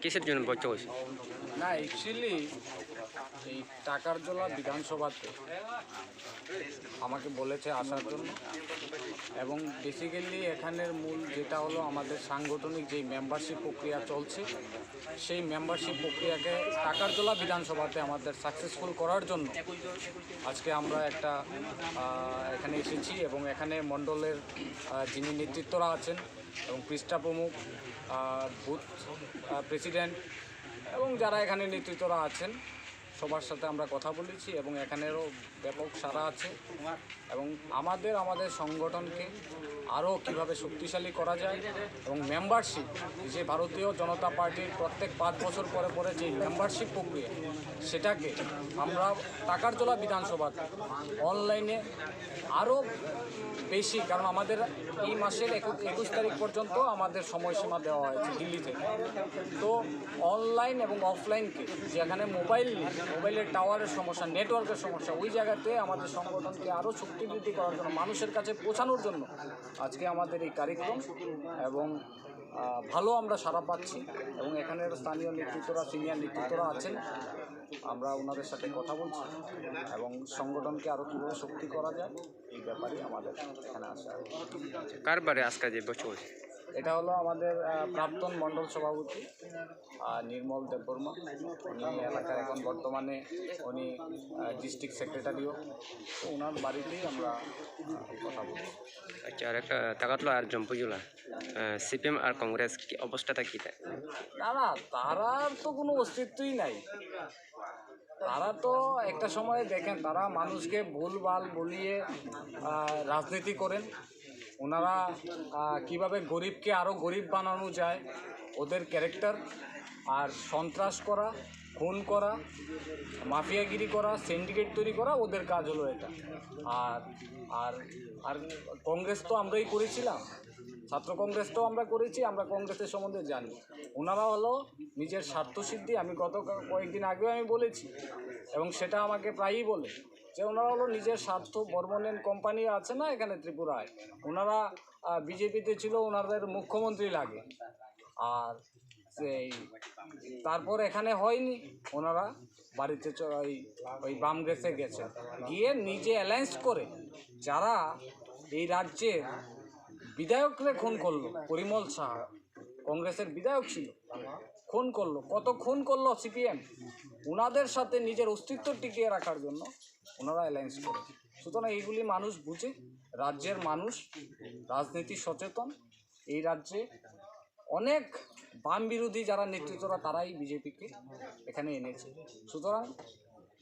কিসের জন্য বৈঠক হয়েছে না অ্যাকচুয়ালি এই টাকার জোলা বিধানসভাতে আমাকে বলেছে আসার জন্য। এবং বেসিক্যালি এখানের মূল যেটা হলো আমাদের সাংগঠনিক যেই মেম্বারশিপ প্রক্রিয়া চলছে, সেই মেম্বারশিপ প্রক্রিয়াকে টাকার জোলা বিধানসভাতে আমাদের সাকসেসফুল করার জন্য আজকে আমরা একটা এখানে এসেছি এবং এখানে মণ্ডলের যিনি নেতৃত্বরা আছেন এবং পৃষ্ঠা প্রমুখ বুথ প্রেসিডেন্ট এবং যারা এখানে নেতৃত্বরা আছেন সবার সাথে আমরা কথা বলেছি এবং এখানেরও ব্যাপক সারা আছে। এবং আমাদের আমাদের সংগঠনকে আরও কীভাবে শক্তিশালী করা যায় এবং মেম্বারশিপ যে ভারতীয় জনতা পার্টির প্রত্যেক পাঁচ বছর পরে পরে যে মেম্বারশিপ প্রক্রিয়া, সেটাকে আমরা টাকার জোলা বিধানসভাতে অনলাইনে আরও বেশি, কারণ আমাদের এই মাসের একুশ তারিখ পর্যন্ত আমাদের সময়সীমা দেওয়া হয়েছে দিল্লি থেকে তো অনলাইন এবং অফলাইনকে যেখানে মোবাইল মোবাইলের টাওয়ারের সমস্যা, নেটওয়ার্কের সমস্যা, ওই জায়গাতে আমাদের সংগঠনকে আরও শক্তি বৃদ্ধি করার জন্য, মানুষের কাছে পৌঁছানোর জন্য আজকে আমাদের এই কার্যক্রম এবং ভালো আমরা সারা পাচ্ছি এবং এখানের স্থানীয় নেতৃত্বরা, সিনিয়র নেতৃত্বরা আছেন। আমরা ওনাদের সাথে কথা বলছি এবং সংগঠনকে আরও কীভাবে শক্তি করা যায়, এই ব্যাপারে আমাদের এখানে আসা কার বারে আজকে যে হয়েছে এটা হলো আমাদের প্রাক্তন মণ্ডল সভাপতি নির্মল দেববর্মা। উনি এলাকার এখন বর্তমানে উনি ডিস্ট্রিক্ট সেক্রেটারিও তো ওনার বাড়িতেই আমরা কথা বলছি। আচ্ছা আর একটা তাকাতলো আর জম্পুজুলা। সিপিএম আর কংগ্রেস কি অবস্থাটা কি না না তারার তো কোনো অস্তিত্বই নাই। তারা তো একটা সময় দেখেন তারা মানুষকে ভুল ভুলভাল বলিয়ে রাজনীতি করেন। ওনারা কীভাবে গরিবকে আরও গরিব বানানো যায়, ওদের ক্যারেক্টার আর সন্ত্রাস করা, খুন করা, মাফিয়াগিরি করা সিন্ডিকেট তৈরি করা, ওদের কাজ হলো এটা। আর আর আর কংগ্রেস তো আমরাই করেছিলাম। ছাত্র কংগ্রেস তো আমরা করেছি, আমরা কংগ্রেসের সম্বন্ধে জানি। ওনারা হলো নিজের স্বার্থসিদ্ধি আমি গত কয়েকদিন আগেও আমি বলেছি, এবং সেটা আমাকে প্রায়ই বলে। যে ওনারা হলো নিজের স্বার্থ বর্মনেন কোম্পানি আছে না এখানে ত্রিপুরায়, ওনারা বিজেপিতে ছিল, ওনাদের মুখ্যমন্ত্রী লাগে। আর সেই, তারপর এখানে হয়নি, ওনারা বাড়িতে ওই ওই বাম গেছে গেছে। গিয়ে নিজে অ্যালায়েন্স করে, যারা এই রাজ্যের বিধায়করে খুন করল, পরিমল সাহা। কংগ্রেসের বিধায়ক ছিল। খুন করল। কত খুন করল সিপিএম? ওনাদের সাথে নিজের অস্তিত্ব টিকিয়ে রাখার জন্য ওনারা অ্যালায়েন্স করে। সুতরাং এইগুলি মানুষ বুঝে, রাজ্যের মানুষ, রাজনীতি সচেতন। এই রাজ্যে অনেক বাম বিরোধী যারা নেতৃত্বরা তারাই বিজেপিকে এখানে এনেছে। সুতরাং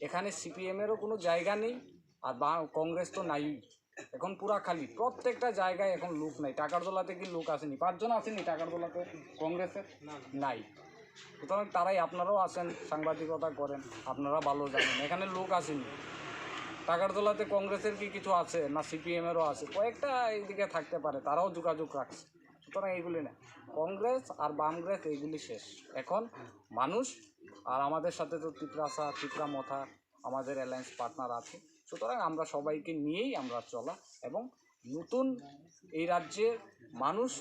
এখানে সিপিএমেরও কোনো জায়গা নেই, আর বা, কংগ্রেস তো নাই এখন পুরা খালি। প্রত্যেকটা জায়গায় এখন লোক নাই। টাকার দোলাতে কি লোক আসেনি? পাঁচজন আসেনি টাকার দোলাতে কংগ্রেসের নাই। সুতরাং তারাই আপনারাও আসেন, সাংবাদিকতা করেন, আপনারা ভালো জানেন। এখানে লোক আসেনি। টাকার দোলাতে কংগ্রেসের কি কিছু আছে না সিপিএমেরও আছে? কয়েকটা এইদিকে থাকতে পারে, তারাও যোগাযোগ রাখছে। সুতরাং এইগুলি না। কংগ্রেস আর বামগ্রেস এইগুলি শেষ। এখন মানুষ আর আমাদের সাথে তো তিপ্রাসা তিপ্রা মথা আমাদের অ্যালায়েন্স পার্টনার আছে। সুতরাং আমরা সবাইকে নিয়েই আমরা চলা এবং নতুন এই রাজ্যের মানুষ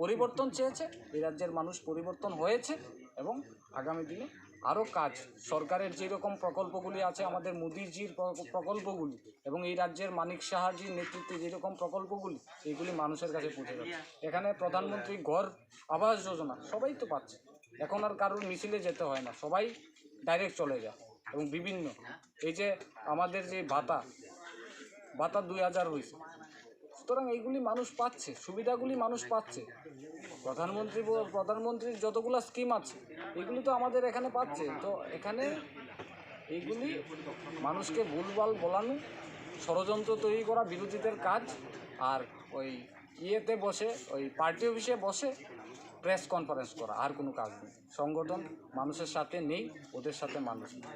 পরিবর্তন চেয়েছে, এই রাজ্যের মানুষ পরিবর্তন হয়েছে এবং আগামী দিনে আরও কাজ, সরকারের যেরকম প্রকল্পগুলি আছে, আমাদের মোদিজির প্রকল্পগুলি এবং এই রাজ্যের মানিক সাহাজির নেতৃত্বে যেরকম প্রকল্পগুলি, এইগুলি মানুষের কাছে পৌঁছে যাচ্ছে। এখানে প্রধানমন্ত্রী ঘর আবাস যোজনা সবাই তো পাচ্ছে, এখন আর কারোর মিছিলে যেতে হয় না, সবাই ডাইরেক্ট চলে যায়। এবং বিভিন্ন। এই যে আমাদের যে ভাতা ভাতা দুই হাজার হয়েছে সুতরাং এইগুলি মানুষ পাচ্ছে, সুবিধাগুলি মানুষ পাচ্ছে। প্রধানমন্ত্রী প্রধানমন্ত্রীর যতগুলো স্কিম আছে, এগুলি তো আমাদের এখানে পাচ্ছে। তো এখানে এইগুলি মানুষকে ভুলভাল বলানো, ষড়যন্ত্র তৈরি করা বিরোধীদের কাজ। আর ওই ইয়েতে বসে, ওই পার্টি অফিসে বসে প্রেস কনফারেন্স করা আর কোনো কাজ নেই। সংগঠন মানুষের সাথে নেই ওদের সাথে মানুষ নেই।